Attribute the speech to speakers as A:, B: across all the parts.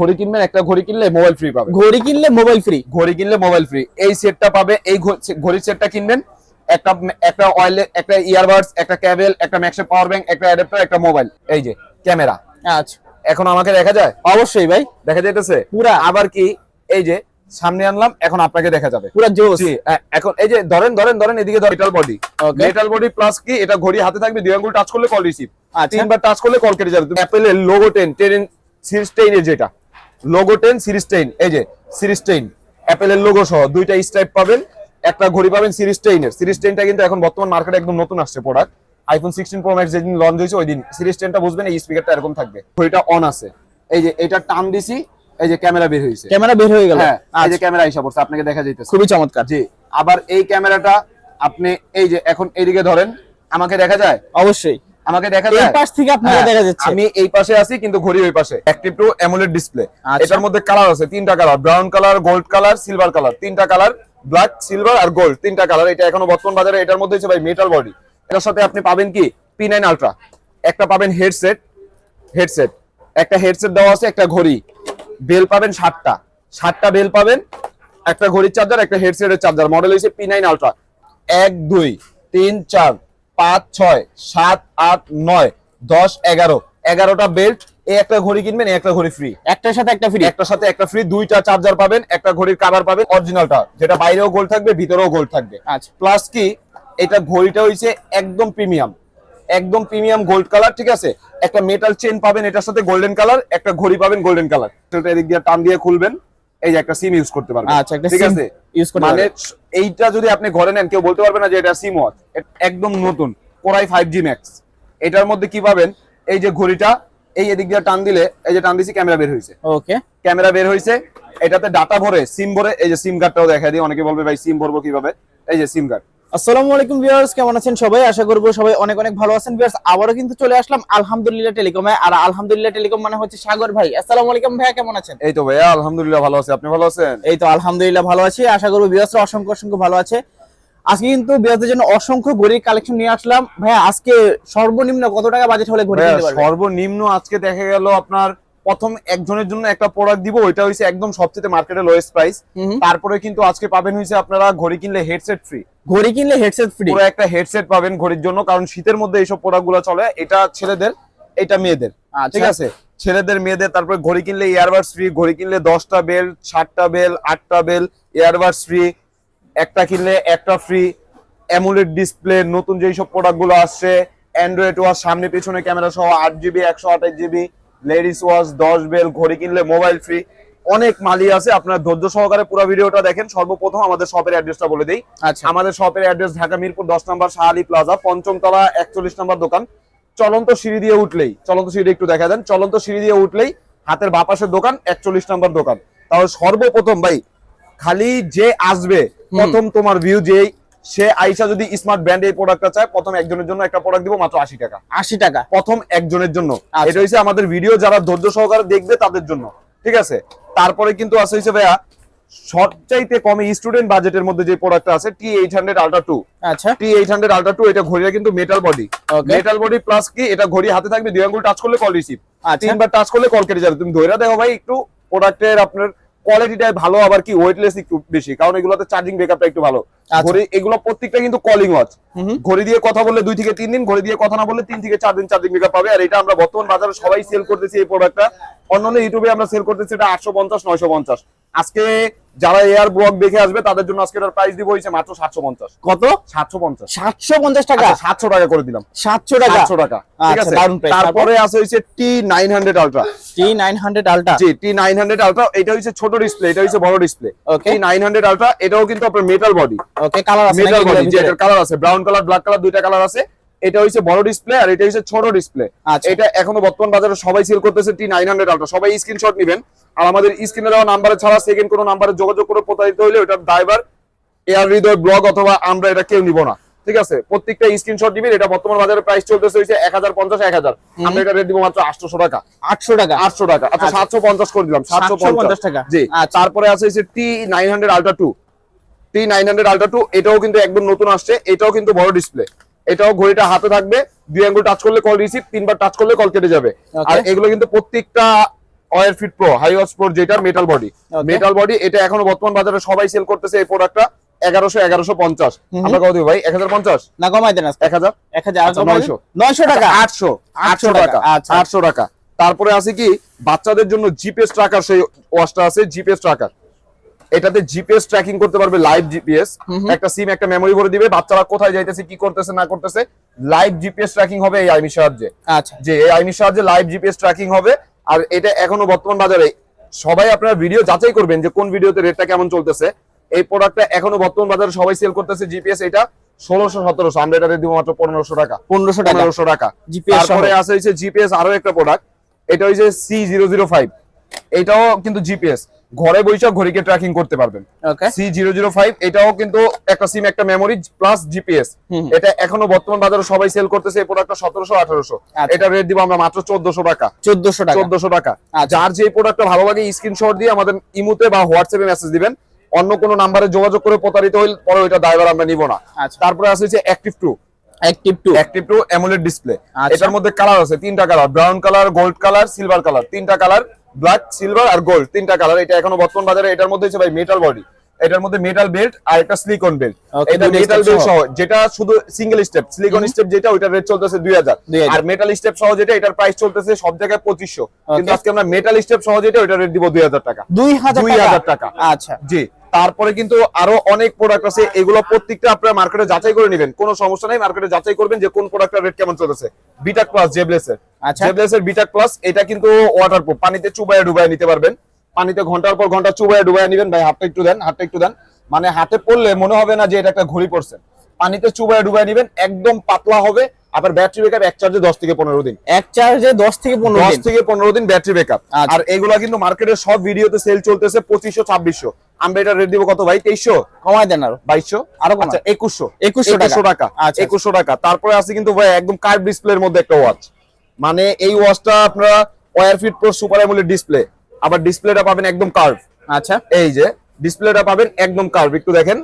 A: ঘড়ি কিনবেন একটা ঘড়ি কিনলে মোবাইল ফ্রি পাবে
B: ঘড়ি কিনলে মোবাইল ফ্রি
A: ঘড়ি কিনলে মোবাইল ফ্রি এই সেটটা পাবে এই ঘড়ির সেটটা কিনবেন একটা একটা অয়েল একটা ইয়ারবাডস একটা ক্যাবেল একটা ম্যাক্সে পাওয়ার ব্যাংক একটা অ্যাডাপ্টার একটা মোবাইল এই যে ক্যামেরা আচ্ছা এখন আমাকে দেখা যায় অবশ্যই ভাই দেখা যাইতেছে পুরা আবার কি এই যে সামনে আনলাম এখন আপনাকে দেখা যাবে পুরো জোস এখন এই যে ধরেন ধরেন ধরেন এদিকে metal body metal body plus কি এটা ঘড়ি হাতে থাকবে দুই আঙ্গুল টাচ করলে কল রিসিভ আচ্ছা। তিনবার টাচ করলে কল কেটে যাবে অ্যাপেলের logo ten ten series ten এর যেটা লোগো টেন সিরিজ টেন এই যে সিরিজ টেন অ্যাপেলের লোগো সহ দুইটা স্ট্রাইপ পাবেন একটা ঘড়ি পাবেন সিরিজ টেনের সিরিজ টেনটা কিন্তু এখন বর্তমান মার্কেটে একদম নতুন আসছে product iPhone sixteen pro max যেদিন লঞ্চ হয়েছে ওই দিন সিরিজ টেনটা বুঝবেন এই স্পিকারটা এরকম থাকবে ঘড়িটা অন আছে এই যে এটা টান দিছি এই যে ক্যামেরা বের হয়েছে
B: ক্যামেরা বের হয়ে গেল হ্যাঁ
A: এই যে ক্যামেরা আচ্ছা। হিসাব করছে আপনাকে দেখা যাইতেছে খুবই চমৎকার জি আবার এই ক্যামেরাটা আপনি এই যে এখন এইদিকে ধরেন আমাকে দেখা যায় অবশ্যই আমাকে দেখা যায়
B: এই পাশ থেকে আপনাকে হ্যাঁ, দেখা যাচ্ছে
A: আমি এই পাশে আছি কিন্তু ঘড়ি ওই পাশে অ্যাক্টিভ টু অ্যামোলেড ডিসপ্লে এটার মধ্যে কালার আছে তিনটা colour brown colour gold colour silver colour তিনটা কালার ব্ল্যাক সিলভার আর গোল্ড তিনটা কালার এটা এখনো বর্তমান বাজারে এটার মধ্যে হচ্ছে ভাই মেটাল বডি এটার সাথে আপনি পাবেন কি পি নাইন আলট্রা একটা পাবেন হেডসেট হেডসেট একটা হেডসেট দেওয়া আছে একটা ঘড়ি বেল পাবেন সাতটা সাতটা বেল পাবেন একটা ঘড়ির চার্জার একটা হেডসেটের চার্জার মডেল হয়েছে পি নাইন আলট্রা এক দুই তিন চার পাঁচ ছয় সাত আট নয় দশ এগারো এগারোটা বেল্ট এই একটা ঘড়ি কিনবেন একটা ঘড়ি ফ্রি
B: একটার সাথে একটা ফ্রি
A: একটার সাথে একটা ফ্রি দুইটা চার্জার পাবেন একটা ঘড়ির কাভার পাবেন অরিজিনালটা যেটা বাইরেও গোল থাকবে ভিতরেও গোল থাকবে আচ্ছা প্লাস কি এটা ঘড়িটা হইছে একদম প্রিমিয়াম একদম প্রিমিয়াম গোল্ড কালার ঠিক আছে একটা মেটাল চেন পাবেন এটার সাথে গোল্ডেন কালার একটা ঘড়ি পাবেন গোল্ডেন কালার এদিক দিয়ে টান দিয়ে খুলবেন এই যে একটা সিম ইউজ করতে পারবেন
B: আচ্ছা ঠিক আছে
A: ইউজ করতে মানে এইটা যদি আপনি ঘরে নেন কেউ বলতে পারবে না যে এটা সিম ওয়াচ একদম নতুন কোরাই 5G ম্যাক্স এটার মধ্যে কি পাবেন এই যে ঘড়িটা এই এদিক দিয়ে টান দিলে এই যে টান দিছি ক্যামেরা বের হইছে ওকে ক্যামেরা বের হইছে এটাতে ডাটা ভরে সিম ভরে এই যে সিম কার্ডটাও দেখা দিই অনেকে বলবে ভাই সিম ভরবো কিভাবে এই যে সিম কার্ড
B: আসসালামু আলাইকুম ভিউয়ার্স কেমন আছেন সবাই আশা সবাই অনেক অনেক ভালো আছেন ভিউয়ার্স আবারও কিন্তু চলে আসলাম আলহামদুলিল্লাহ টেলিকমে আর আলহামদুলিল্লাহ টেলিকম মানে হচ্ছে সাগর ভাই আসসালামু আলাইকুম কেমন আছেন
A: এই তো ভাইয়া আলহামদুলিল্লাহ ভালো আছে আপনি ভালো আছেন
B: এই তো আলহামদুলিল্লাহ ভালো আছি আশা করবো অসংখ্য অসংখ্য ভালো আছে আজকে কিন্তু বিয়াদের জন্য অসংখ্য ঘড়ির কালেকশন নিয়ে আসলাম ভাইয়া আজকে সর্বনিম্ন কত টাকা বাজেট হলে ঘড়ি
A: সর্বনিম্ন আজকে দেখা গেল আপনার প্রথম একজনের জন্য একটা প্রোডাক্ট দিব ওইটা হইছে একদম সবচেয়ে মার্কেটে লোয়েস্ট প্রাইস তারপরে কিন্তু আজকে পাবেন হইছে আপনারা ঘড়ি কিনলে হেডসেট ফ্রি
B: ঘড়ি কিনলে হেডসেট ফ্রি
A: পুরো একটা হেডসেট পাবেন ঘড়ির জন্য কারণ শীতের মধ্যে এইসব প্রোডাক্টগুলো চলে এটা ছেলেদের এটা মেয়েদের আচ্ছা। ঠিক আছে ছেলেদের মেয়েদের তারপরে ঘড়ি কিনলে ইয়ারবাডস ফ্রি ঘড়ি কিনলে দশটা বেল সাতটা বেল আটটা বেল ইয়ারবাডস ফ্রি একটা কিনলে একটা ফ্রি অ্যামুলেট ডিসপ্লে নতুন যেই সব প্রোডাক্টগুলো আসছে অ্যান্ড্রয়েড ওয়ার সামনে পেছনে ক্যামেরা সহ আট জিবি একশো আঠাশ জিবি লেডিস ওয়াচ দশ বেল ঘড়ি কিনলে মোবাইল ফ্রি অনেক মালি আছে আপনার ধৈর্য সহকারে পুরো ভিডিওটা দেখেন সর্বপ্রথম আমাদের শপের অ্যাড্রেসটা বলে দিই আচ্ছা। আমাদের শপের অ্যাড্রেস ঢাকা মিরপুর দশ নম্বর শাহালি প্লাজা পঞ্চমতলা একচল্লিশ নম্বর দোকান চলন্ত সিঁড়ি দিয়ে উঠলেই চলন্ত সিঁড়ি একটু দেখা দেন চলন্ত সিঁড়ি দিয়ে উঠলেই হাতের বাপাসের দোকান একচল্লিশ নম্বর দোকান তাহলে সর্বপ্রথম ভাই খালি যে আসবে প্রথম তোমার ভিউ যেই সে আইসা যদি স্মার্ট ব্র্যান্ড এই প্রোডাক্টটা চায় প্রথম একজনের জন্য একটা প্রোডাক্ট দিব মাত্র আশি টাকা আশি টাকা প্রথম একজনের জন্য আচ্ছা। এটা হচ্ছে আমাদের ভিডিও যারা ধৈর্য সহকারে দেখবে তাদের জন্য ঠিক আছে তারপরে কিন্তু আছে হচ্ছে ভাইয়া সবচাইতে কমে স্টুডেন্ট বাজেটের মধ্যে যে প্রোডাক্টটা আছে T eight hundred ultra two আচ্ছা T eight hundred ultra two এটা ঘড়িটা কিন্তু metal body metal body plus কি এটা ঘড়ি হাতে থাকবে দুই আঙ্গুল টাচ করলে কল রিসিভ আচ্ছা। তিনবার টাচ করলে কল কেটে যাবে তুমি ধৈর্য দেখো ভাই একটু প্রোডাক্টের আপনার কোয়ালিটিটাই ভালো আবার কি ওয়েটলেস একটু বেশি কারণ এগুলোতে চার্জিং ব্যাকআপটা একটু ভালো আচ্ছা। ঘড়ি এগুলো প্রত্যেকটা কিন্তু কলিং ওয়াচ ঘড়ি দিয়ে কথা বললে দুই থেকে তিন দিন ঘড়ি দিয়ে কথা না বললে তিন থেকে চার দিন চার্জিং ব্যাকআপ পাবে আর এটা আমরা বর্তমান বাজারে সবাই সেল করতেছি এই প্রোডাক্টটা অন্যান্য ইউটিউবে আমরা সেল করতেছি এটা আটশো পঞ্চাশ নয়শো পঞ্চাশ আজকে যারা এয়ার ব্লক দেখে আসবে তাদের জন্য আজকে প্রাইস দিব হয়েছে মাত্র পঞ্চাশ কত সাতশো পঞ্চাশ টাকা আচ্ছা, সাতশো টাকা করে দিলাম সাতশো টাকা সাতশো টাকা আচ্ছা, তারপরে আছে হয়েছে T nine hundred ultra hundred ultra G hundred ultra এটা হচ্ছে ছোট ডিসপ্লে এটা হচ্ছে বড় ডিসপ্লে ওকে হান্ড্রেড আলট্রা এটাও কিন্তু আপনার মেটাল বডি ওকে কালার আছে মেটাল বডি যে কালার আছে ব্রাউন কালার ব্ল্যাক কালার দুইটা কালার আছে এটা হচ্ছে বড় ডিসপ্লে আর এটা হচ্ছে ছোট ডিসপ্লে আচ্ছা। এটা এখনো বর্তমান বাজারে সবাই সেল করতেছে টি নাইন হান্ড্রেড আল্ট্রা সবাই স্ক্রিনশট নেবেন আর আমাদের স্ক্রিনে দেওয়া নাম্বারে ছাড়া সেকেন্ড কোনো নাম্বারে যোগাযোগ করে প্রতারিত হইলে ওটা ড্রাইভার এয়ার হৃদয় ব্লগ অথবা আমরা এটা কেউ নিব না ঠিক আছে প্রত্যেকটা স্ক্রিনশট দিবেন এটা বর্তমান বাজারে প্রাইস চলতেছে হইছে এক হাজার পঞ্চাশ এক হাজার আমরা এটা রেট দিব মাত্র আটশো টাকা আটশো টাকা আটশো টাকা আচ্ছা, আচ্ছা সাতশো পঞ্চাশ করে দিলাম সাতশো পঞ্চাশ টাকা জি আচ্ছা। তারপরে আছে হচ্ছে T nine hundred ultra two T nine hundred ultra two এটাও কিন্তু একদম নতুন আসছে এটাও কিন্তু বড় ডিসপ্লে এটাও ঘড়িটা হাতে থাকবে দুই আঙ্গুল টাচ করলে কল রিসিভ তিনবার টাচ করলে কল কেটে যাবে আর এগুলো কিন্তু প্রত্যেকটা wear fit pro hi watch pro যেটা মেটাল বডি মেটাল বডি এটা এখনো বর্তমান বাজারে সবাই সেল করতেছে এই প্রোডাক্টটা এগারোশো এগারোশো পঞ্চাশ ভাই এক হাজার পঞ্চাশ না এক হাজার এক হাজার আচ্ছা, নয়শো আচ্ছা, টাকা আটশো আটশো টাকা আচ্ছা। আটশো টাকা তারপরে আছে কি বাচ্চাদের জন্য জিপিএস ট্রাকার সেই ওয়াশটা আছে জিপিএস ট্রাকার এটাতে জিপিএস ট্র্যাকিং করতে পারবে লাইভ জিপিএস একটা সিম একটা মেমোরি ভরে দিবে বাচ্চারা কোথায় যাইতেছে কি করতেছে না করতেছে লাইভ জিপিএস ট্র্যাকিং হবে এই আইনি সাহায্যে আচ্ছা যে এই আইনি সাহায্যে লাইভ জিপিএস ট্র্যাকিং হবে আর এটা এখনো বর্তমান বাজারে সবাই আপনারা ভিডিও যাচাই করবেন যে কোন ভিডিওতে রেটটা কেমন চলতেছে এই প্রোডাক্টটা এখনো বর্তমান বাজারে সবাই সেল করতেছে জিপিএস এটা ষোলোশো সতেরোশো আমরা এটাতে দিব মাত্র পনেরোশো টাকা পনেরোশো টাকা টাকা জিপিএস আছে জিপিএস আরো একটা প্রোডাক্ট এটা হয়েছে সি জিরো জিরো ফাইভ এটাও কিন্তু জিপিএস ঘরে বৈশাখ ঘড়িকে ট্র্যাকিং করতে পারবেন সি জিরো জিরো ফাইভ এটাও কিন্তু একটা সিম একটা মেমোরি প্লাস জিপিএস এটা এখনো বর্তমান বাজারে সবাই সেল করতেছে এই প্রোডাক্টটা সতেরোশো আঠারোশো আচ্ছা। এটা রেট দিব আমরা মাত্র চোদ্দশো টাকা চোদ্দশো চোদ্দশো টাকা আচ্ছা। যার যে প্রোডাক্টটা ভালো লাগে স্ক্রিনশট দিয়ে আমাদের ইমুতে বা হোয়াটসঅ্যাপে মেসেজ দিবেন অন্য কোনো নাম্বারে যোগাযোগ করে প্রতারিত হইল পরে ওইটা ড্রাইভার আমরা নিব না আচ্ছা। তারপরে আছে যে active two active two active two amoled display এটার মধ্যে কালার আছে তিনটা colour brown colour gold colour silver colour তিনটা কালার ব্ল্যাক সিলভার আর গোল্ড তিনটা কালার এটা এখনো বর্তমান বাজারে এটার মধ্যে হচ্ছে ভাই মেটাল বডি এটার মধ্যে মেটাল বেল্ট আর একটা স্লিকন বেল্ট এটা মেটাল বেল্ট সহ যেটা শুধু সিঙ্গেল স্টেপ স্লিকন স্টেপ যেটা ওইটার রেট চলতেছে দুই হাজার আর মেটাল স্টেপ সহ যেটা এটার প্রাইস চলতেছে সব জায়গায় পঁচিশশো কিন্তু আজকে আমরা মেটাল স্টেপ সহ যেটা ওইটার রেট দিব দুই হাজার টাকা
B: দুই হাজার টাকা
A: আচ্ছা জি তারপরে কিন্তু আরো অনেক প্রোডাক্ট আছে এগুলো প্রত্যেকটা আপনারা মার্কেটে যাচাই করে নেবেন কোনো সমস্যা নাই মার্কেটে যাচাই করবেন যে কোন প্রোডাক্টের রেট কেমন চলেছে বিটাক প্লাস জেবলেসের জেবলেসের বিটাক প্লাস এটা কিন্তু ওয়াটার প্রুফ পানিতে চুবাইয়া ডুবাইয়া নিতে পারবেন পানিতে ঘন্টার পর ঘন্টা চুবাইয়া ডুবাইয়া নেবেন ভাই হাতটা একটু দেন হাতটা একটু দেন মানে হাতে পড়লে মনে হবে না যে এটা একটা ঘড়ি পড়ছে পানিতে চুবাইয়া ডুবাইয়া নেবেন একদম পাতলা হবে আবার ব্যাটারি ব্যাকআপ এক চার্জে দশ থেকে পনেরো দিন
B: এক চার্জে দশ থেকে পনেরো দশ
A: থেকে পনেরো দিন ব্যাটারি আচ্ছা। ব্যাকআপ আর এগুলা কিন্তু মার্কেটের সব ভিডিওতে সেল চলতেছে পঁচিশশো ছাব্বিশশো আমরা এটা রেট দিব কত ভাই 2300 কমাই দেন আর 2200
B: আরো আচ্ছা একুশশো
A: 2100 টাকা আচ্ছা। একুশশো টাকা তারপরে আছে কিন্তু ভাই একদম কার্ভ ডিসপ্লের মধ্যে একটা ওয়াচ মানে এই ওয়াচটা আপনারা wear fit pro super amoled display আবার ডিসপ্লেটা পাবেন একদম কার্ভ আচ্ছা এই যে ডিসপ্লেটা পাবেন একদম কার্ভ একটু দেখেন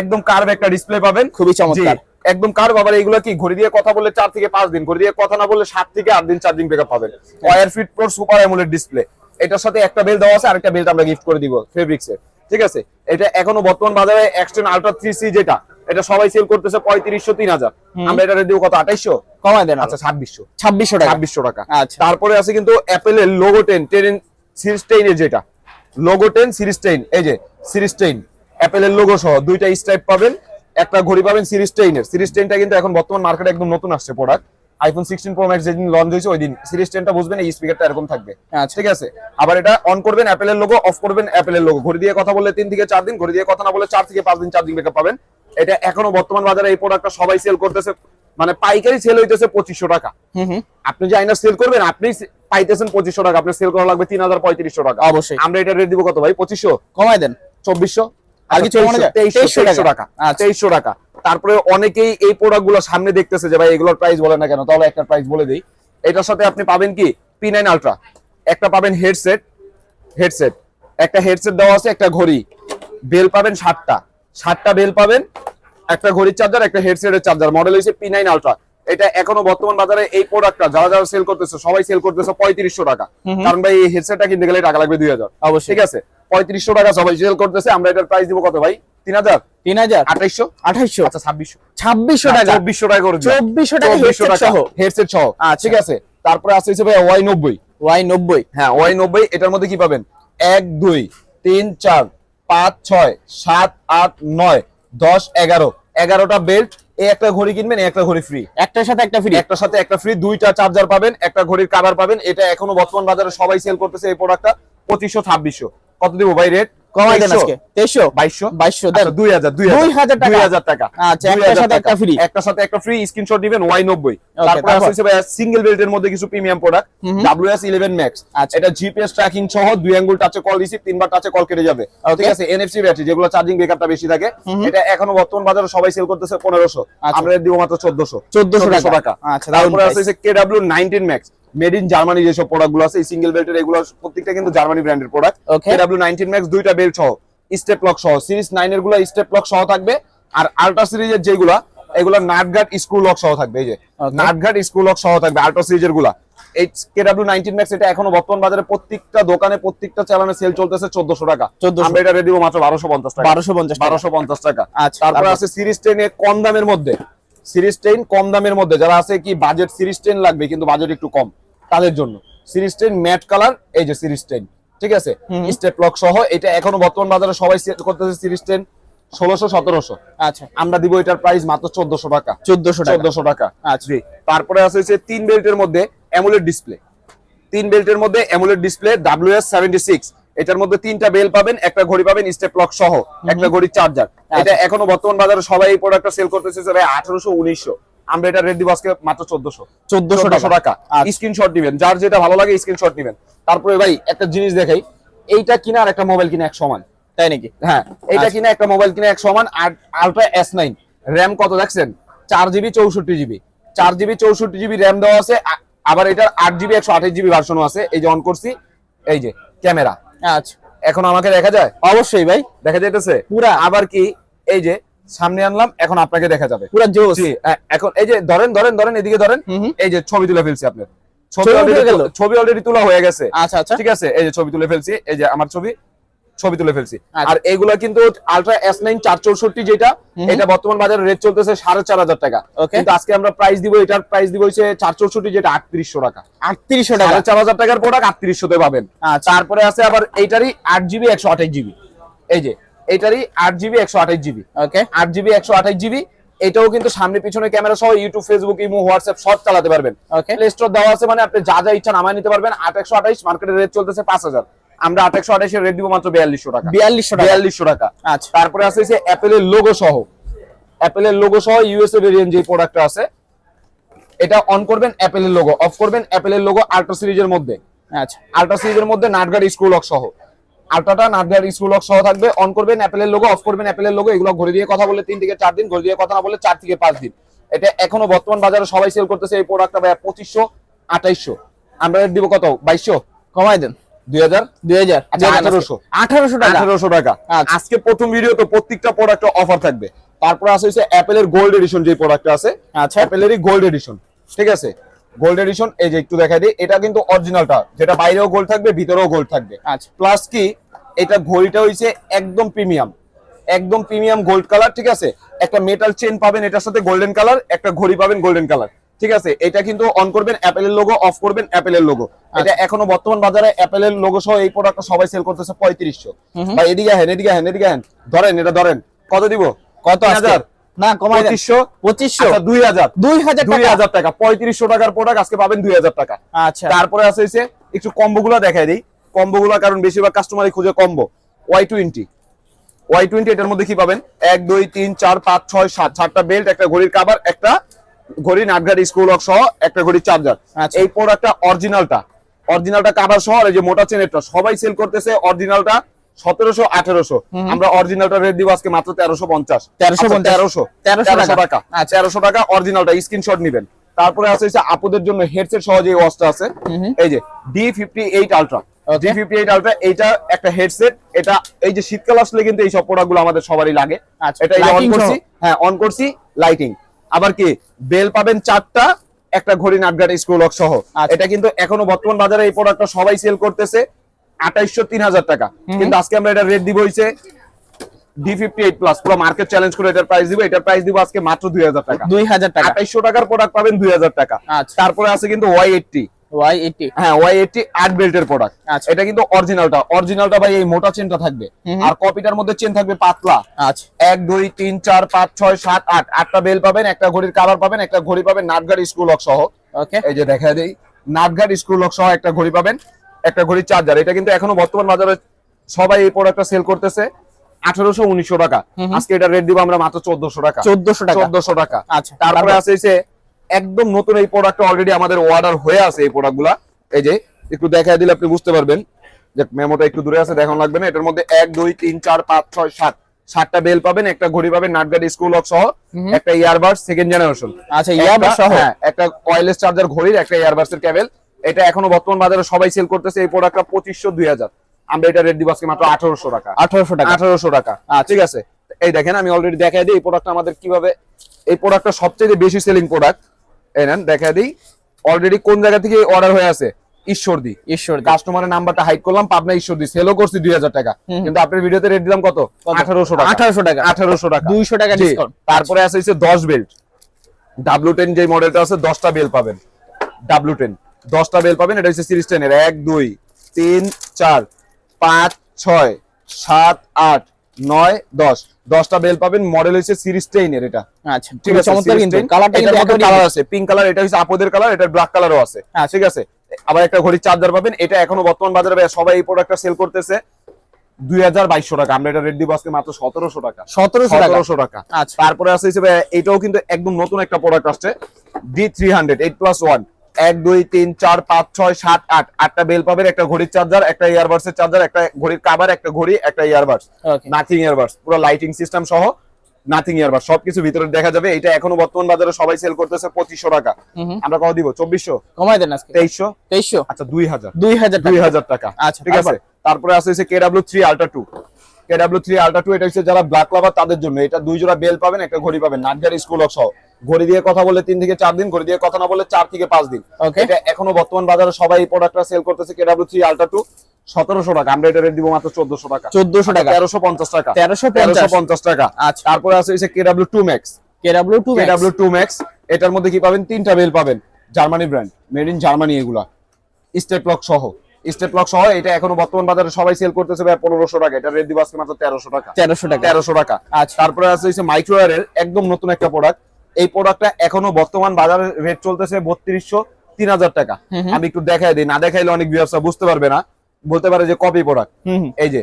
A: একদম কার্ভ একটা ডিসপ্লে পাবেন খুবই চমৎকার একদম কার বাবার এইগুলো কি ঘড়ি দিয়ে কথা বললে চার থেকে পাঁচ দিন ঘড়ি দিয়ে কথা না বললে সাত থেকে আট দিন চার দিন ব্যাকআপ পাবেন wear fit pro super amoled display এটার সাথে একটা বেল দেওয়া আছে একটা বেল্ট আমরা গিফট করে দিব এর ঠিক আছে এটা এখনো বর্তমান বাজারে এক্সটেন আলট্রা থ্রি সি যেটা এটা সবাই সেল করতেছে পঁয়ত্রিশশো তিন হাজার আমরা এটা দেবো কত আঠাইশশো কমাই দেন আচ্ছা ছাব্বিশশো ছাব্বিশশো টাকা ছাব্বিশশো টাকা আচ্ছা। তারপরে আছে কিন্তু অ্যাপেলের logo ten ten series ten যেটা লোগো টেন সিরিজ টেন এই যে সিরিজ টেন অ্যাপেলের লোগো সহ দুইটা স্ট্রাইপ পাবেন একটা ঘড়ি পাবেন সিরিজ টেনের সিরিজ টেনটা কিন্তু এখন বর্তমান মার্কেটে একদম নতুন আসছে product iPhone sixteen pro max যেদিন লঞ্চ হয়েছে ওই দিন সিরিজ টেনটা বুঝবেন এই স্পিকারটা এরকম থাকবে আচ্ছা। ঠিক আছে আবার এটা অন করবেন অ্যাপেলের লোগো অফ করবেন অ্যাপেলের লোগো ঘড়ি দিয়ে কথা বললে তিন থেকে চার দিন ঘড়ি দিয়ে কথা না বলে চার থেকে পাঁচ দিন চার্জিং ব্যাকআপ পাবেন এটা এখনো বর্তমান বাজারে এই প্রোডাক্টটা সবাই সেল করতেছে মানে পাইকারি সেল হইতেছে পঁচিশশো টাকা আপনি যে আইনার সেল করবেন আপনি পাইতেছেন পঁচিশশো টাকা আপনার সেল করা লাগবে তিন হাজার পঁয়ত্রিশশো টাকা অবশ্যই আমরা এটা রেট দিব কত ভাই পঁচিশশো কমাই দেন চব্বিশশো আর কিছু মানে আচ্ছা। তারপরে অনেকেই এই প্রোডাক্ট গুলো সামনে দেখতেছে যে ভাই এগুলোর প্রাইস বলে না কেন তাহলে একটা প্রাইস বলে দিই এটার সাথে আপনি পাবেন কি পি নাইন আলট্রা একটা পাবেন হেডসেট হেডসেট একটা হেডসেট দেওয়া আছে একটা ঘড়ি বেল পাবেন বেল পাবেন একটা ঘড়ির চার্জার একটা হেডসেটের চার্জার মডেল হয়েছে পি নাইন আলট্রা এটা এখনো বর্তমান বাজারে এই প্রোডাক্টটা যারা যারা সেল করতেছে সবাই সেল করতেছে পঁয়ত্রিশশো টাকা কারণ ভাই এই হেডসেটটা কিনতে গেলে টাকা লাগবে দুই হাজার ঠিক আছে পঁয়ত্রিশশো টাকা সবাই সেল করতেছে আমরা এটার প্রাইস দিব কত ভাই তিন হাজার তিন হাজার আঠাইশো আঠাইশো আচ্ছা ছাব্বিশশো
B: ছাব্বিশশো টাকা
A: চব্বিশশো টাকা করে
B: চব্বিশশো টাকা
A: চব্বিশশো টাকা হেডসেট সহ হ্যাঁ ঠিক আছে তারপরে আছে হিসেবে ওয়াই নব্বই ওয়াই নব্বই হ্যাঁ ওয়াই নব্বই এটার মধ্যে কি পাবেন এক দুই তিন চার পাঁচ ছয় সাত আট নয় দশ এগারো এগারোটা বেল্ট এই একটা ঘড়ি কিনবেন একটা ঘড়ি ফ্রি
B: একটার সাথে একটা ফ্রি
A: একটার সাথে একটা ফ্রি দুইটা চার্জার পাবেন একটা ঘড়ির কাভার পাবেন এটা এখনো বর্তমান বাজারে সবাই সেল করতেছে এই প্রোডাক্টটা পঁচিশশো ছাব্বিশশো কত দিব ভাই রেট
B: কমাই দেন আজকে 2300
A: 2200 2000 টাকা আচ্ছা সাথে একটা ফ্রি স্ক্রিনশট দিবেন তারপর আছে সিঙ্গেল বেল্টের মধ্যে কিছু প্রিমিয়াম প্রোডাক্ট ট্র্যাকিং সহ দুই আঙ্গুল তিনবার কল কেটে যাবে ঠিক আছে যেগুলো চার্জিং বেশি থাকে এটা এখনো বর্তমান বাজারে সবাই সেল করতেছে মেড ইন জার্মানি যেসব প্রোডাক্টগুলো আছে এই সিঙ্গেল বেল্টের এগুলো প্রত্যেকটা কিন্তু জার্মানি ব্র্যান্ডের প্রোডাক্ট কেডাব্লিউ নাইনটিন ম্যাক্স দুইটা বেল্ট সহ স্টেপ লক সহ সিরিজ নাইন এর গুলো স্টেপ লক সহ থাকবে আর আল্ট্রা সিরিজের যেগুলা এগুলো নাটঘাট স্ক্রু লক সহ থাকবে এই যে নাটঘাট স্ক্রু লক সহ থাকবে আল্ট্রা সিরিজের গুলা এই কেডাব্লিউ নাইনটিন ম্যাক্স এটা এখনো বর্তমান বাজারে প্রত্যেকটা দোকানে প্রত্যেকটা চালানে সেল চলতেছে চোদ্দশো টাকা আমরা এটা রেডি মাত্র বারোশো পঞ্চাশ
B: টাকা বারোশো পঞ্চাশ
A: বারোশো পঞ্চাশ টাকা আচ্ছা তারপর আছে সিরিজ টেনে কম দামের মধ্যে সিরিজ টেন কম দামের মধ্যে যারা আছে কি বাজেট সিরিজ টেন লাগবে কিন্তু বাজেট একটু কম তাদের জন্য সিরিজ টেন ম্যাট কালার এই যে সিরিজ টেন ঠিক আছে স্টেপ লক সহ এটা এখনো বর্তমান বাজারে সবাই করতেছে সিরিজ টেন সতেরোশো আচ্ছা আমরা দিব এটার প্রাইস মাত্র চোদ্দশো টাকা চোদ্দশো চোদ্দশো টাকা আচ্ছা তারপরে আছে হচ্ছে তিন বেল্টের মধ্যে অ্যামুলেট ডিসপ্লে তিন বেল্টের মধ্যে amoled display W S seventy six এটার মধ্যে তিনটা বেল পাবেন একটা ঘড়ি পাবেন স্টেপ লক সহ একটা ঘড়ির চার্জার আচ্ছা। এটা এখনো বর্তমান বাজারে সবাই এই প্রোডাক্টটা সেল করতেছে আঠারোশো উনিশশো আমরা এটা রেট দিব আজকে মাত্র চোদ্দশো
B: চোদ্দশো টাকা
A: স্ক্রিনশট আচ্ছা। দিবেন যার যেটা ভালো লাগে স্ক্রিনশট নিবেন তারপরে ভাই একটা জিনিস দেখাই এইটা কিনা আর একটা মোবাইল কিনা এক সমান তাই নাকি হ্যাঁ এইটা আচ্ছা। কিনা একটা মোবাইল কিনা এক সমান আর আলট্রা এস নাইন র্যাম কত দেখছেন চার জিবি চৌষট্টি জিবি চার জিবি চৌষট্টি জিবি র্যাম দেওয়া আছে আবার এটার আট জিবি একশো আঠাশ জিবি ভার্সনও আছে এই যে অন করছি এই যে ক্যামেরা আচ্ছা এখন আমাকে দেখা যায় অবশ্যই ভাই দেখা যাইতেছে পুরা আবার কি এই যে সামনে আনলাম এখন আপনাকে দেখা যাবে পুরো জোস হ্যাঁ, এখন এই যে ধরেন ধরেন ধরেন এদিকে ধরেন এই যে ছবি তুলে ফেলছি আপনার ছবি অলরেডি তোলা হয়ে গেছে আচ্ছা আচ্ছা ঠিক আছে এই যে ছবি তুলে ফেলছি এই যে আমার ছবি ছবি তুলে ফেলছি আচ্ছা। আর এগুলা কিন্তু আলট্রা এস নাইন চার চৌষট্টি যেটা এটা বর্তমান বাজারে রেট চলতেছে সাড়ে চার হাজার টাকা কিন্তু আজকে আমরা প্রাইস দিব এটার প্রাইস দিব হচ্ছে চার চৌষট্টি যেটা আটত্রিশশো টাকা আটত্রিশশো টাকা চার হাজার টাকার প্রোডাক্ট তে পাবেন আচ্ছা। তারপরে আছে আবার এইটারই আট জিবি একশো আঠাশ জিবি এই যে এটারই আট জিবি একশো আঠাশ জিবি ওকে আট জিবি একশো আঠাশ জিবি এটাও কিন্তু সামনে পিছনে ক্যামেরা সহ ইউটিউব ফেসবুক ইমো হোয়াটসঅ্যাপ সব চালাতে পারবেন প্লে স্টোর দেওয়া আছে মানে আপনি যা যা ইচ্ছা নামায় নিতে পারবেন আট একশো আঠাইশ মার্কেটের রেট চলতেছে পাঁচ হাজার আমরা আট একশো আঠাইশের রেট দিব মাত্র বিয়াল্লিশশো টাকা বিয়াল্লিশশো বিয়াল্লিশশো টাকা আচ্ছা তারপরে আছে যে অ্যাপেলের লোগো সহ অ্যাপেলের লোগো সহ ইউএসএ ভেরিয়েন্ট যে প্রোডাক্টটা আছে এটা অন করবেন অ্যাপেলের লোগো অফ করবেন অ্যাপেলের লোগো আল্ট্রা সিরিজের মধ্যে আচ্ছা আল্ট্রা সিরিজের মধ্যে নাটগার লক সহ আল্ট্রাটা নাভিয়ার লক সহ থাকবে অন করবেন অ্যাপেলের লোগো অফ করবেন অ্যাপেলের লোগো এগুলো ঘুরে দিয়ে কথা বলে তিন থেকে চার দিন ঘুরে দিয়ে কথা না বলে চার থেকে পাঁচ দিন এটা এখনো বর্তমান বাজারে সবাই সেল করতেছে এই প্রোডাক্টটা ভাই পঁচিশশো আঠাইশশো আমরা দিব কত বাইশশো কমাই দেন আচ্ছা, আঠারোশো টাকা আচ্ছা। আজকে প্রথম ভিডিও তো প্রত্যেকটা অফার থাকবে তারপর অ্যাপেলের গোল্ড এডিশন যে আছে গোল্ড আচ্ছা। এডিশন ঠিক আছে গোল্ড এডিশন এই যে একটু এটা কিন্তু যেটা বাইরেও গোল্ড থাকবে ভিতরেও গোল্ড থাকবে আচ্ছা প্লাস কি এটা ঘড়িটা হয়েছে একদম প্রিমিয়াম একদম প্রিমিয়াম গোল্ড কালার ঠিক আছে একটা মেটাল চেন পাবেন এটার সাথে গোল্ডেন কালার একটা ঘড়ি পাবেন গোল্ডেন কালার ঠিক আছে এটা কিন্তু অন করবেন অ্যাপেলের লোগো অফ করবেন অ্যাপেলের লোগো এটা আচ্ছা। এখনো বর্তমান বাজারে অ্যাপেলের লোগো সহ এই প্রোডাক্টটা সবাই সেল করতেছে পঁয়ত্রিশশো বা এদিকে হেন এদিকে হেন এদিকে হেন ধরেন এটা ধরেন কত দিব কত হাজার টাকা পঁয়ত্রিশশো টাকার প্রোডাক্ট আজকে পাবেন দুই টাকা আচ্ছা তারপরে আছে একটু কম্বো গুলো দেখাই দিই কম্বোগুলো কারণ বেশিরভাগ কাস্টমারই খুঁজে combo Y twenty Y twenty এটার মধ্যে কি পাবেন এক দুই তিন চার পাঁচ ছয় সাত সাতটা বেল্ট একটা ঘড়ির কাবার একটা ঘড়ি নাটঘাট স্কুল সহ একটা ঘড়ির চার্জার আচ্ছা। এই প্রোডাক্টটা অরিজিনালটা অরিজিনালটা কাবার সহ এই যে মোটা চেনেরটা সবাই সেল করতেছে অরিজিনালটা সতেরোশো আঠেরোশো আমরা অরিজিনালটা রেট দিব আজকে মাত্র তেরোশো পঞ্চাশ তেরোশো আচ্ছা, তেরোশো তেরোশো টাকা আচ্ছা। তেরোশো টাকা অরিজিনালটা স্ক্রিনশট নিবেন তারপরে আছে আপুদের জন্য হেডসেট সহ যে ওয়াচটা আছে এই যে D fifty eight ultra on আচ্ছা, করছি লাইটিং হ্যাঁ, আবার কি বেল পাবেন চারটা একটা ঘড়ি নাটগাট স্কুল সহ আচ্ছা। এটা কিন্তু এখনো বর্তমান বাজারে এই প্রোডাক্টটা সবাই সেল করতেছে আঠাইশশো তিন হাজার টাকা কিন্তু আজকে আমরা এটা রেট দিব হয়েছে ডি ফিফটি এইট প্লাস পুরো মার্কেট চ্যালেঞ্জ করে প্রাইস প্রাইস আজকে মাত্র দুই হাজার টাকা দুই হাজার টাকা টাকার প্রোডাক্ট পাবেন দুই হাজার টাকা আচ্ছা। তারপরে আছে কিন্তু ওয়াই এইটটি হ্যাঁ আচ্ছা। আচ্ছা। একটা ঘড়ি পাবেন লক সহ এই যে দেখা লক সহ একটা ঘড়ি পাবেন একটা ঘড়ির চার্জার এটা কিন্তু এখনো বর্তমান বাজারে সবাই এই প্রোডাক্টটা সেল করতেছে আঠারোশো উনিশশো টাকা আজকে এটা রেট দিব আমরা মাত্র চোদ্দশো টাকা চোদ্দশো টাকা চোদ্দশো টাকা আচ্ছা তারপরে আছে একদম নতুন এই প্রোডাক্টটা অলরেডি আমাদের অর্ডার হয়ে আছে এই প্রোডাক্টগুলা এই যে একটু দেখা দিলে আপনি বুঝতে পারবেন যে মেমোটা একটু দূরে আছে দেখানো লাগবে না এটার মধ্যে এক দুই তিন চার পাঁচ ছয় সাত সাতটা বেল পাবেন একটা ঘড়ি পাবেন নাটগার্ড স্কুল লক সহ একটা ইয়ারবার্স সেকেন্ড জেনারেশন আচ্ছা ইয়ারবার্স সহ হ্যাঁ, একটা কয়েলেস চার্জার ঘড়ির একটা ইয়ারবাস এর কেবল এটা এখনো বর্তমান বাজারে সবাই সেল করতেছে এই প্রোডাক্টটা পঁচিশশো দুই হাজার আমরা এটা রেড দিবাসকে মাত্র আঠারোশো টাকা আঠারোশো টাকা আঠারোশো টাকা আচ্ছা। ঠিক আছে এই দেখেন আমি অলরেডি দেখাই দিই এই প্রোডাক্টটা আমাদের কিভাবে এই প্রোডাক্টটা সবচেয়ে বেশি সেলিং প্রোডাক্ট এই দেখা দিই অলরেডি কোন জায়গা থেকে অর্ডার হয়ে আছে ঈশ্বরদি ঈশ্বর কাস্টমারের নাম্বারটা হাইক করলাম পাবনা ঈশ্বরদি সেলও করছি দুই হাজার টাকা কিন্তু আপনার ভিডিওতে রেট দিলাম কত আঠারোশো টাকা আঠারোশো টাকা আঠারোশো টাকা দুইশো টাকা ডিসকাউন্ট তারপরে আছে হচ্ছে দশ বেল্ট ডাব্লু টেন যে মডেলটা আছে দশটা বেল পাবেন ডাব্লু টেন দশটা বেল পাবেন এটা হচ্ছে সিরিজ টেনের এক দুই তিন চার পাঁচ ছয় সাত আট নয় দশ দশটা বেল পাবেন মডেল হচ্ছে সিরিজ টেইনের এটা পিঙ্ক আচ্ছা, কালার এটা হচ্ছে আপদের কালার এটা ব্ল্যাক কালারও আছে আচ্ছা। ঠিক আছে আবার একটা ঘড়ির চার্জার পাবেন এটা এখনো বর্তমান বাজারে সবাই এই প্রোডাক্টটা সেল করতেছে দুই হাজার বাইশশো টাকা আমরা এটা রেড মাত্র সতেরোশো টাকা সতেরোশো টাকা আচ্ছা। তারপরে আছে হিসেবে এটাও কিন্তু একদম নতুন একটা প্রোডাক্ট আসছে D three hundred eight plus one এক দুই তিন চার পাঁচ ছয় সাত আট আটটা বেল পাবেন একটা ঘড়ির চার্জার একটা ইয়ারবার্স এর চার্জার একটা ঘড়ির কাভার একটা ঘড়ি একটা ইয়ারবার্স নাথিং ইয়ারবার্স পুরো লাইটিং সিস্টেম সহ নাথিং ইয়ারবার্স সবকিছু ভিতরে দেখা যাবে এটা এখনো বর্তমান বাজারে সবাই সেল করতেছে পঁচিশশো টাকা আমরা কত দিব চব্বিশশো কমাই দেন তেইশশো তেইশশো আচ্ছা দুই হাজার দুই হাজার দুই হাজার টাকা আচ্ছা ঠিক আছে তারপরে K W three ultra two KW three ultra two এটা হচ্ছে যারা ব্ল্যাক লাভার তাদের জন্য এটা দুই জোড়া বেল পাবেন একটা ঘড়ি পাবেন নাটগার স্কুল সহ ঘড়ি দিয়ে কথা বলে তিন থেকে চার দিন ঘড়ি দিয়ে কথা না বলে চার থেকে পাঁচ দিন এটা এখনো বর্তমান বাজারে সবাই এই প্রোডাক্টটা সেল করতেছে কেডাব্লিউ থ্রি আল্ট্রা টু সতেরোশো টাকা আমরা এটা রেট দিব মাত্র চোদ্দশো টাকা চোদ্দশো টাকা তেরোশো পঞ্চাশ টাকা তেরোশো তেরোশো পঞ্চাশ টাকা আচ্ছা তারপরে আছে হচ্ছে KW two max KW two KW two max এটার মধ্যে কি পাবেন তিনটা বেল পাবেন Germany brand made in Germany এগুলা স্টেপ লক সহ স্টেপ লক সহ এটা এখনো বর্তমান বাজারে সবাই সেল করতেছে ভাই পনেরোশো টাকা এটা রেট দিব মাত্র তেরোশো টাকা তেরোশো টাকা তেরোশো টাকা আচ্ছা তারপরে আছে হচ্ছে মাইক্রোয়ারের একদম নতুন একটা প্রোডাক্ট এই প্রোডাক্টটা এখনো বর্তমান বাজারে রেট চলতেছে বত্রিশশো তিন হাজার টাকা আমি একটু দেখাই দিই না দেখাইলে অনেক ব্যবসা বুঝতে পারবে না বলতে পারে যে কপি প্রোডাক্ট এই যে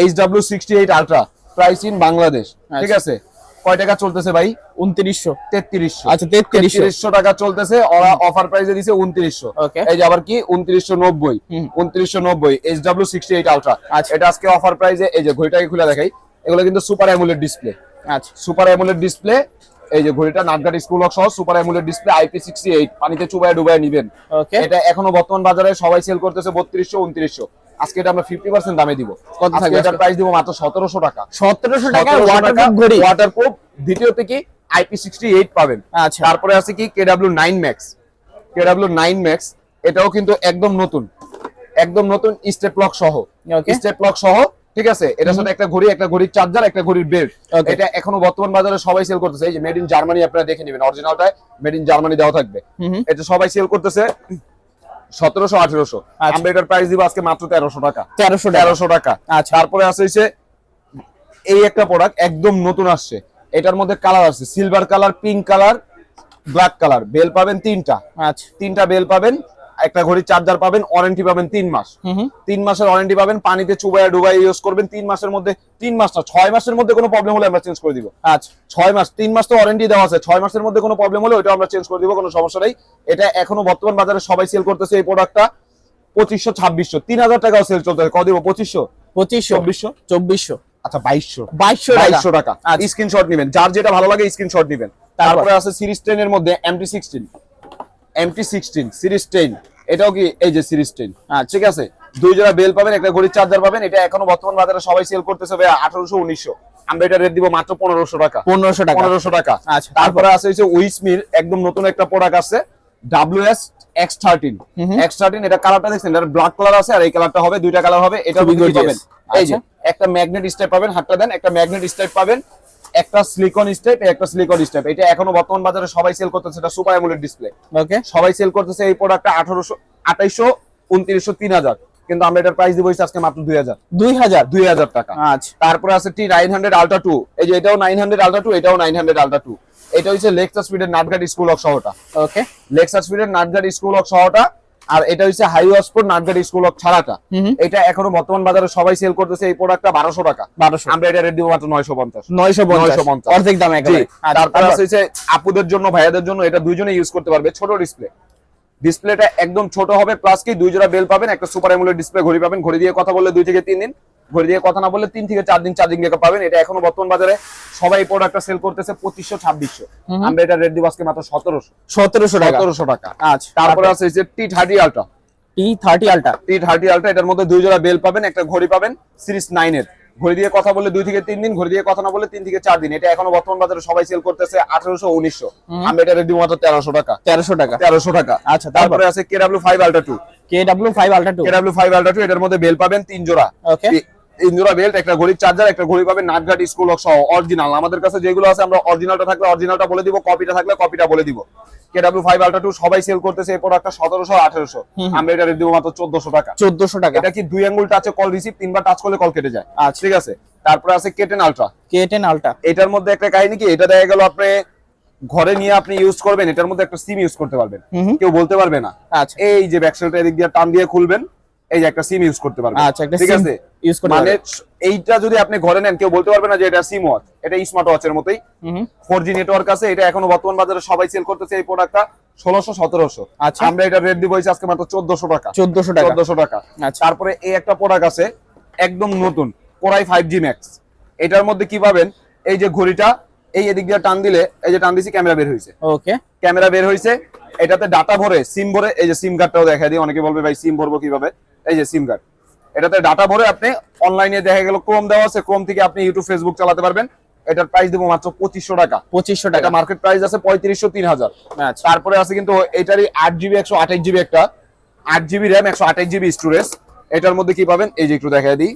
A: H W sixty eight ultra price in Bangladesh ঠিক আচ্ছা। আছে কয় টাকা চলতেছে ভাই উনত্রিশশো তেত্রিশশো আচ্ছা তেত্রিশশো টাকা চলতেছে ওরা অফার প্রাইসে দিছে উনত্রিশশো এই যে আবার কি উনত্রিশশো নব্বই উনত্রিশশো নব্বই H W sixty eight ultra এটা আজকে অফার প্রাইসে এই যে ঘড়িটাকে খুলে দেখাই এগুলো কিন্তু সুপার অ্যামুলেট ডিসপ্লে আচ্ছা সুপার অ্যামুলেট ডিসপ্লে এই যে ঘড়িটা নাটঘাট স্কুল সহ super amoled display IP sixty eight পানিতে চুবাই ডুবাই নিবেন এটা এখনো বর্তমান বাজারে সবাই সেল করতেছে বত্রিশশো উনত্রিশশো আজকে এটা আমরা 50% দামে দিব কত থাকবে এটা প্রাইস দিব মাত্র 1700 টাকা 1700 টাকা ওয়াটারপ্রুফ ঘড়ি ওয়াটারপ্রুফ দ্বিতীয়তে কি IP68 পাবেন আচ্ছা তারপরে আছে কি KW9 Max KW9 Max এটাও কিন্তু একদম নতুন একদম নতুন স্টেপ লক সহ স্টেপ লক সহ ঠিক আছে এটার সাথে একটা ঘড়ি একটা ঘড়ির চার্জার একটা ঘড়ির বেল্ট এটা এখনো বর্তমান বাজারে সবাই সেল করতেছে এই যে মেড ইন জার্মানি আপনারা দেখে নেবেন অরিজিনালটায় মেড ইন জার্মানি দেওয়া থাকবে এটা সবাই সেল করতেছে সতেরোশো আঠেরোশো আমরা এটার প্রাইস দিব আজকে মাত্র তেরোশো টাকা তেরোশো তেরোশো টাকা আচ্ছা তারপরে আছে হচ্ছে এই একটা প্রোডাক্ট একদম নতুন আসছে এটার মধ্যে কালার আছে silver colour pink colour black colour belt পাবেন তিনটা আচ্ছা তিনটা বেল পাবেন একটা ঘড়ির চার্জার পাবেন ওয়ারেন্টি পাবেন তিন মাস তিন মাসের ওয়ারেন্টি পাবেন পানিতে চুবাইয়া ডুবাই ইউজ করবেন তিন মাসের মধ্যে তিন মাস না ছয় মাসের মধ্যে কোনো প্রবলেম হলে আমরা চেঞ্জ করে দিব আচ্ছা ছয় মাস তিন মাস তো ওয়ারেন্টি দেওয়া আছে ছয় মাসের মধ্যে কোনো প্রবলেম হলে ওইটা আমরা চেঞ্জ করে দিব কোনো সমস্যা নেই এটা এখনো বর্তমান বাজারে সবাই সেল করতেছে এই প্রোডাক্টটা পঁচিশশো ছাব্বিশশো তিন হাজার টাকাও সেল চলতেছে কত দিব পঁচিশশো পঁচিশশো চব্বিশশো চব্বিশশো আচ্ছা বাইশশো বাইশশো বাইশশো টাকা স্ক্রিনশট আচ্ছা। নেবেন যার যেটা ভালো লাগে স্ক্রিনশট নেবেন তারপরে আছে সিরিজ টেনের মধ্যে MT sixteen MT sixteen series ten এটাও কি এই যে সিরিজ টেন হ্যাঁ ঠিক আছে দুই জোড়া বেল পাবেন একটা ঘড়ির চার্জার পাবেন এটা এখনো বর্তমান বাজারে সবাই সেল করতেছে ভাই আঠারোশো উনিশশো আমরা এটা রেট দিব মাত্র পনেরোশো টাকা পনেরোশো টাকা পনেরোশো টাকা আচ্ছা তারপরে আছে হচ্ছে উইসমির একদম নতুন একটা প্রোডাক্ট আছে W S X thirteen X thirteen এটা কালারটা দেখছেন এটা ব্ল্যাক কালার আছে আর এই কালারটা হবে দুইটা কালার হবে এটা পাবেন এই যে আচ্ছা। একটা ম্যাগনেট স্টাইপ পাবেন হাতটা দেন একটা ম্যাগনেট স্টাইপ পাবেন একটা সিলিকন স্টেপ একটা সিলিকন স্টেপ এটা এখনো বর্তমান বাজারে সবাই সেল করতেছে এটা সুপার অ্যামোলেড ডিসপ্লে ওকে সবাই সেল করতেছে এই প্রোডাক্টটা 1800 উনত্রিশশো 2900 3000 কিন্তু আমরা এটার প্রাইস দিব আজকে মাত্র দুই হাজার দুই হাজার দুই হাজার টাকা আচ্ছা তারপরে আছে T nine hundred ultra two এই যে এটাও নাইন হান্ড্রেড আলট্রা টু এটাও নাইন হান্ড্রেড আলট্রা টু এটা হচ্ছে লেকচার স্পিডের নাটঘাট স্কুল অফ শহরটা ওকে লেকচার স্পিডের নাটঘাট স্কুল অফ শহরটা আর এটা হচ্ছে হাই ওয়াসপুর নাটগাট স্কুল অফ ছাড়াটা এটা এখনো বর্তমান বাজারে সবাই সেল করতেছে এই প্রোডাক্টটা বারোশো টাকা বারোশো আমরা এটা রেট দিব মাত্র নয়শো পঞ্চাশ নয়শো নয়শো পঞ্চাশ অর্ধেক দাম তারপর আচ্ছা। হচ্ছে আপুদের জন্য ভাইয়াদের জন্য এটা দুইজনে ইউজ করতে পারবে ছোট ডিসপ্লে ডিসপ্লেটা একদম ছোট হবে প্লাস কি দুই জোড়া বেল পাবেন একটা সুপার এমুলের ডিসপ্লে ঘড়ি পাবেন ঘড়ি দিয়ে কথা বললে দুই থেকে তিন দিন ঘড়ি দিয়ে কথা না বললে তিন থেকে চার দিন চার্জিং ব্যাকআপ পাবেন এটা এখনো বর্তমান বাজারে সবাই প্রোডাক্টটা সেল করতেছে পঁচিশশো ছাব্বিশশো আমরা এটা রেড দিবাসকে মাত্র সতেরোশো সতেরোশো সতেরোশো টাকা আচ্ছা তারপরে আছে যে T thirty ultra T thirty ultra T thirty ultra এটার মধ্যে দুই জোড়া বেল পাবেন একটা ঘড়ি পাবেন সিরিজ নাইনের ঘড়ি দিয়ে কথা বলে দুই থেকে তিন দিন ঘড়ি দিয়ে কথা না বলে তিন থেকে চার দিন এটা এখনো বর্তমান বাজারে সবাই সেল করতেছে আঠারোশো উনিশশো আমি এটা রেডি মাত্র তেরোশো টাকা তেরোশো টাকা তেরোশো টাকা আচ্ছা তারপরে আছে K W five ultra two K W five ultra two K W five ultra two এটার মধ্যে বেল পাবেন তিন জোড়া ওকে ইন্দুরা বেল্ট একটা ঘড়ি চার্জার একটা ঘড়ি পাবে নাটঘাট স্কুল সহ অরিজিনাল আমাদের কাছে যেগুলো আছে আমরা অরিজিনালটা থাকলে অরিজিনালটা বলে দিব কপিটা থাকলে কপিটা বলে দিব কল রিসিভ তিনবার টাচ করলে কল কেটে যায় আচ্ছা। ঠিক আছে আছে কেটেন কেটেন এটার মধ্যে একটা কাহিনী কি এটা দেখা গেল আপনি ঘরে নিয়ে আপনি ইউজ করবেন এটার মধ্যে একটা সিম ইউজ করতে পারবেন কেউ বলতে পারবে না আচ্ছা এই যে ব্যাকসেলটা এদিক দিয়ে টান দিয়ে খুলবেন এই যে একটা সিম ইউজ করতে পারবেন আচ্ছা ঠিক আছে ইউজ করতে মানে এইটা যদি আপনি ঘরে নেন কেউ বলতে পারবে না যে এটা সিম ওয়াচ এটা স্মার্ট ওয়াচের মতোই নেটওয়ার্ক আছে এটা এখনো বর্তমান বাজারে সবাই সেল করতেছে এই প্রোডাক্টটা সতেরোশো আচ্ছা আমরা এটা রেট দিব আজকে মাত্র চোদ্দশো টাকা চোদ্দশো টাকা চোদ্দশো টাকা আচ্ছা। তারপরে এই একটা প্রোডাক্ট আছে একদম নতুন কোরাই ফাইভ জি ম্যাক্স এটার মধ্যে কি পাবেন এই যে ঘড়িটা এই এদিক দিয়ে টান দিলে এই যে টান দিছি ক্যামেরা বের হয়েছে ওকে ক্যামেরা বের হয়েছে এটাতে ডাটা ভরে সিম ভরে এই যে সিম কার্ডটাও দেখা দিই অনেকে বলবে ভাই সিম ভরবো কিভাবে এই যে সিম কার্ড এটাতে ডাটা ভরে আপনি অনলাইনে দেখা গেল ক্রোম দেওয়া আছে ক্রোম থেকে আপনি ইউটিউব ফেসবুক চালাতে পারবেন এটার প্রাইস দেবো মাত্র পঁচিশশো টাকা পঁচিশশো টাকা মার্কেট প্রাইস আছে পঁয়ত্রিশশো তিন হাজার আচ্ছা। তারপরে আছে কিন্তু এটারই আট জিবি একশো আঠাশ জিবি একটা আট জিবি র্যাম একশো আঠাশ জিবি স্টোরেজ এটার মধ্যে কি পাবেন এই যে একটু দেখা দিই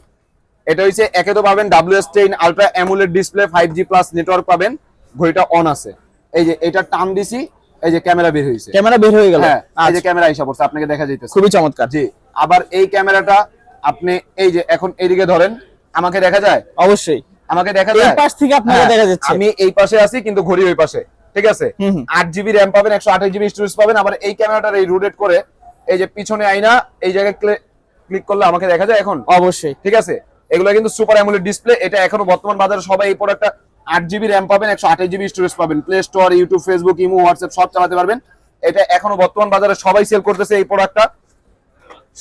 A: এটা হচ্ছে একে তো পাবেন W S ten ultra amoled display five G plus network পাবেন ঘড়িটা অন আছে এই যে এটা টান দিছি এই যে ক্যামেরা বের হয়েছে ক্যামেরা বের হয়ে গেল হ্যাঁ এই যে ক্যামেরা হিসাব করছে আপনাকে দেখা যাইতেছে খুবই চমৎকার জি আবার এই ক্যামেরাটা আপনি এই যে এখন এইদিকে ধরেন আমাকে দেখা যায় অবশ্যই আমাকে দেখা যায় এই পাশ থেকে আপনাকে হ্যাঁ, দেখা যাচ্ছে আমি এই পাশে আছি কিন্তু ঘড়ি ওই পাশে ঠিক আছে আট জিবি র্যাম পাবেন একশো জিবি স্টোরেজ পাবেন আবার এই ক্যামেরাটার এই রোটেট করে এই যে পিছনে আয়না এই জায়গায় ক্লিক করলে আমাকে দেখা যায় এখন অবশ্যই ঠিক আছে এগুলো কিন্তু সুপার অ্যামুলেড ডিসপ্লে এটা এখনো বর্তমান বাজারে সবাই এই প্রোডাক্টটা আট জিবি র্যাম পাবেন একশো জিবি স্টোরেজ পাবেন Play Store YouTube Facebook imo WhatsApp সব চালাতে পারবেন এটা এখনো বর্তমান বাজারে সবাই সেল করতেছে এই প্রোডাক্টটা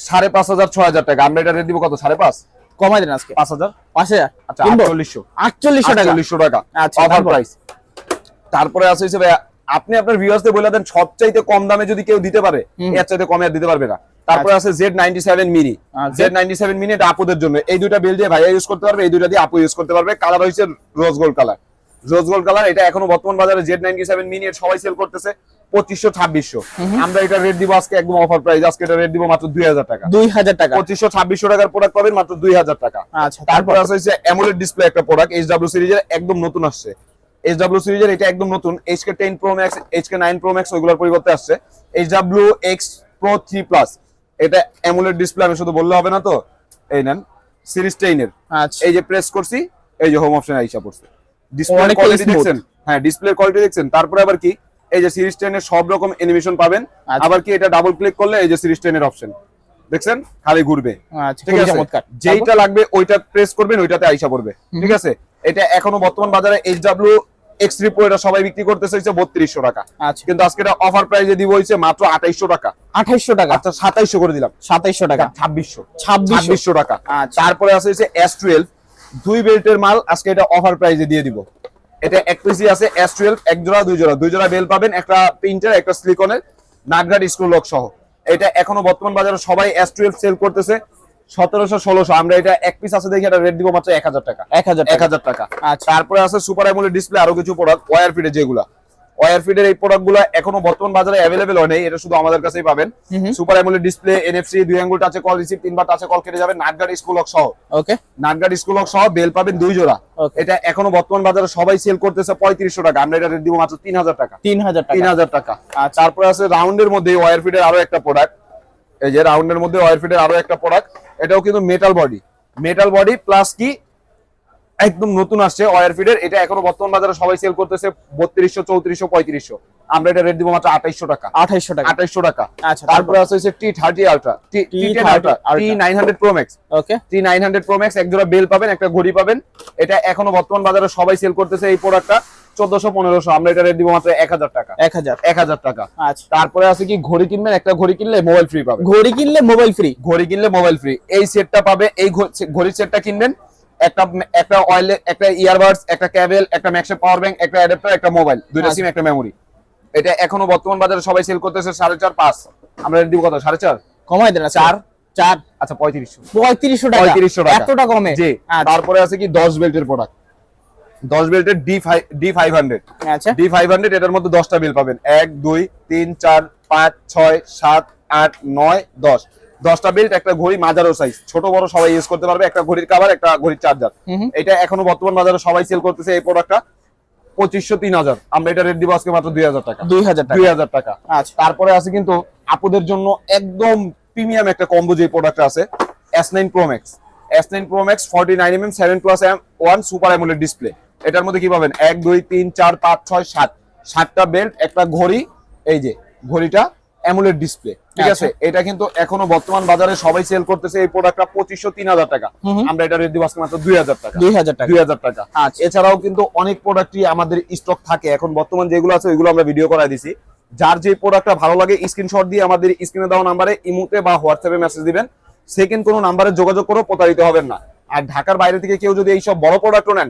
A: সাড়ে পাঁচ হাজার ছয় হাজার টাকা আমরা এটা রেট দিব কত সাড়ে পাঁচ কমাই দেন আজকে পাঁচ হাজার পাঁচ হাজার আচ্ছা, আটচল্লিশশো আটচল্লিশশো টাকা টাকা আচ্ছা প্রাইস তারপরে আছে হিসেবে আপনি আপনার বলে দেন সবচাইতে কম দামে যদি কেউ দিতে পারে এর চাইতে কমে আর দিতে পারবে না তারপরে আচ্ছা। আছে Z ninety seven mini Z ninety seven mini এটা আপুদের জন্য এই দুইটা বেল দিয়ে ভাইয়া ইউজ করতে পারবে এই দুইটা দিয়ে আপু ইউজ করতে পারবে কালার হয়েছে rose gold colour rose gold colour এটা এখনো বর্তমান বাজারে জেড নাইনটি সেভেন মিনি সবাই সেল করতেছে পঁচিশশো ছাব্বিশশো আমরা এটা রেট দিব আজকে একদম অফার প্রাইস আজকে এটা রেট দিব মাত্র দুই হাজার টাকা দুই হাজার টাকা পঁচিশশো ছাব্বিশশো টাকার প্রোডাক্ট পাবেন মাত্র দুই হাজার টাকা আচ্ছা তারপর আছে হচ্ছে অ্যামোলেড ডিসপ্লে একটা প্রোডাক্ট এইচ ডাব্লিউ সিরিজের একদম নতুন আসছে এইচ ডাব্লিউ সিরিজের এটা একদম নতুন H K ten pro max H K nine pro max ওইগুলোর পরিবর্তে আসছে H W X pro three plus এটা অ্যামোলেড ডিসপ্লে আমি শুধু বললে হবে না তো এই নেন সিরিজ টেনের আচ্ছা। এই যে প্রেস করছি এই যে হোম অপশন আইসা পড়ছে ডিসপ্লে কোয়ালিটি দেখছেন হ্যাঁ ডিসপ্লে কোয়ালিটি দেখছেন তারপরে আবার কি এই যে সিরিজ এর সব রকম অ্যানিমেশন পাবেন আচ্ছা। আবার কি এটা ডাবল ক্লিক করলে এই যে সিরিজ এর অপশন দেখছেন খালি ঘুরবে আচ্ছা, ঠিক আছে যেইটা লাগবে ওইটা প্রেস করবেন ওইটাতে আইসা পড়বে ঠিক আছে এটা এখনো বর্তমান বাজারে এইচ ডাব্লিউ এক্স থ্রি এটা সবাই বিক্রি করতেছে চাইছে বত্রিশশো টাকা আচ্ছা। কিন্তু আজকে এটা অফার প্রাইসে দিব হচ্ছে মাত্র আঠাইশশো টাকা আঠাইশশো টাকা আচ্ছা সাতাইশশো করে দিলাম সাতাইশশো টাকা ছাব্বিশশো ছাব্বিশশো টাকা তারপরে আছে এস টুয়েলভ দুই বেল্টের মাল আজকে এটা অফার প্রাইসে দিয়ে দিব এটা এক পিসি আছে এস টুয়েলভ এক জোড়া দুই জোড়া দুই জোড়া বেল পাবেন একটা প্রিন্টার একটা স্লিকনের নাগরাট স্কুল লক সহ এটা এখনো বর্তমান বাজারে সবাই এস টুয়েলভ সেল করতেছে সতেরোশো ষোলোশো আমরা এটা এক পিস আছে দেখি রেট এক হাজার টাকা এক হাজার এক হাজার টাকা আচ্ছা। তারপরে আছে সুপার ডিসপ্লে আরো কিছু ওয়ার ফিডে যেগুলা ওয়ারফিডের এই প্রোডাক্টগুলো এখনো বর্তমান বাজারে অ্যাভেলেবেল হয় নাই এটা শুধু আমাদের কাছেই পাবেন সুপার অ্যামোলেড ডিসপ্লে এনএফসি দুই আঙ্গুল টাচে কল রিসিভ তিনবার টাচে কল কেটে নাটগার্ড স্কুল সহ ওকে নাটগার্ড স্কুল সহ বেল পাবেন দুই জোড়া এটা এখনো বর্তমান বাজারে সবাই সেল করতেছে 3500 টাকা আমরা এটা দিব মাত্র 3000 টাকা 3000 টাকা টাকা আর আচ্ছা। তারপরে আছে রাউন্ডের মধ্যে ওয়ারফিডের আরো একটা প্রোডাক্ট এই যে রাউন্ডের মধ্যে ওয়ারফিডের আরো একটা প্রোডাক্ট এটাও কিন্তু metal body metal body plus কি একদম নতুন আসছে ওয়ার ফিডের এটা এখনো বর্তমান বাজারে সবাই সেল করতেছে বত্রিশশো চৌত্রিশশো পঁয়ত্রিশশো আমরা এটা রেট দিব মাত্র আঠাইশশো টাকা আঠাইশশো টাকা আঠাইশশো টাকা আচ্ছা তারপরে আছে হচ্ছে T thirty ultra T ten ultra T nine hundred pro max okay T nine hundred pro max এক জোড়া বেল পাবেন একটা ঘড়ি পাবেন এটা এখনো বর্তমান বাজারে সবাই সেল করতেছে এই প্রোডাক্টটা চোদ্দশো পনেরোশো আমরা এটা রেট দিব মাত্র এক হাজার টাকা এক হাজার এক হাজার টাকা আচ্ছা তারপরে আছে কি ঘড়ি কিনবেন একটা ঘড়ি কিনলে মোবাইল ফ্রি পাবে ঘড়ি কিনলে মোবাইল ফ্রি ঘড়ি কিনলে মোবাইল ফ্রি এই সেটটা পাবে এই ঘড়ির সেটটা কিনবেন একটা একটা অয়েল একটা ইয়ারবাডস একটা ক্যাবেল একটা ম্যাক্সে পাওয়ার ব্যাংক একটা অ্যাডাপ্টার একটা মোবাইল দুইটা সিম আচ্ছা। একটা মেমোরি এটা এখনো বর্তমান বাজারে সবাই সেল করতেছে সাড়ে চার পাঁচ আমরা দিব কত সাড়ে চার কমাই দেন চার চার আচ্ছা পঁয়ত্রিশশো পঁয়ত্রিশশো টাকা পঁয়ত্রিশশো টাকা এতটা কমে জি আচ্ছা। তারপরে আছে কি দশ বেল্টের প্রোডাক্ট দশ বেল্টের D five D five hundred D five hundred এটার মধ্যে দশটা বেল পাবেন এক দুই তিন চার পাঁচ ছয় সাত আট নয় দশ দশটা বেল্ট একটা ঘড়ি মাজারো সাইজ ছোট বড় সবাই ইউজ করতে পারবে একটা ঘড়ির কাভার একটা ঘড়ির চার্জার এটা এখনো বর্তমান বাজারে সবাই সেল করতেছে এই প্রোডাক্টটা পঁচিশশো তিন হাজার আমরা এটা রেট দিব মাত্র দুই হাজার টাকা দুই হাজার দুই হাজার টাকা আচ্ছা তারপরে আছে কিন্তু আপুদের জন্য একদম প্রিমিয়াম একটা কম্বো যে প্রোডাক্ট আছে S nine pro S nine pro max forty nine M M seven plus M one super amoled display এটার মধ্যে কি পাবেন এক দুই তিন চার পাঁচ ছয় সাত সাতটা বেল্ট একটা ঘড়ি এই যে ঘড়িটা অ্যামোলেড ডিসপ্লে ঠিক আছে আচ্ছা। এটা কিন্তু এখনো বর্তমান বাজারে সবাই সেল করতেছে এই প্রোডাক্টটা পঁচিশশো তিন হাজার টাকা আমরা এটা রেডি দিব মাত্র দুই হাজার টাকা দুই হাজার টাকা দুই হাজার টাকা আচ্ছা। এছাড়াও কিন্তু অনেক প্রোডাক্টই আমাদের স্টক থাকে এখন বর্তমান যেগুলো আছে ওইগুলো আমরা ভিডিও করাই দিছি যার যে প্রোডাক্টটা ভালো লাগে স্ক্রিনশট দিয়ে আমাদের স্ক্রিনে দেওয়া নাম্বারে ইমুতে বা হোয়াটসঅ্যাপে মেসেজ দিবেন সেকেন্ড কোনো নাম্বারে যোগাযোগ করে প্রতারিত হবেন না আর ঢাকার বাইরে থেকে কেউ যদি এইসব বড় প্রোডাক্টও নেন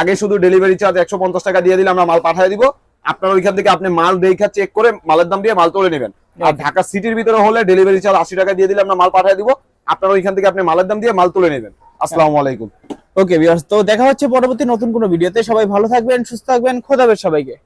A: আগে শুধু ডেলিভারি চার্জ একশো টাকা দিয়ে দিলে আমরা মাল পাঠিয়ে দিব আপনার ওইখান থেকে আপনি মাল দেখা চেক করে মালের দাম দিয়ে মাল তুলে নেবেন আর ঢাকা সিটির ভিতরে হলে ডেলিভারি চার্জ আশি টাকা দিয়ে দিলে আমরা মাল পাঠিয়ে দিব আপনারা ওইখান থেকে আপনি মালের দাম দিয়ে মাল তুলে নেবেন আসসালামু আলাইকুম ওকে তো দেখা হচ্ছে পরবর্তী নতুন কোনো ভিডিওতে সবাই ভালো থাকবেন সুস্থ থাকবেন খোদাবেন সবাইকে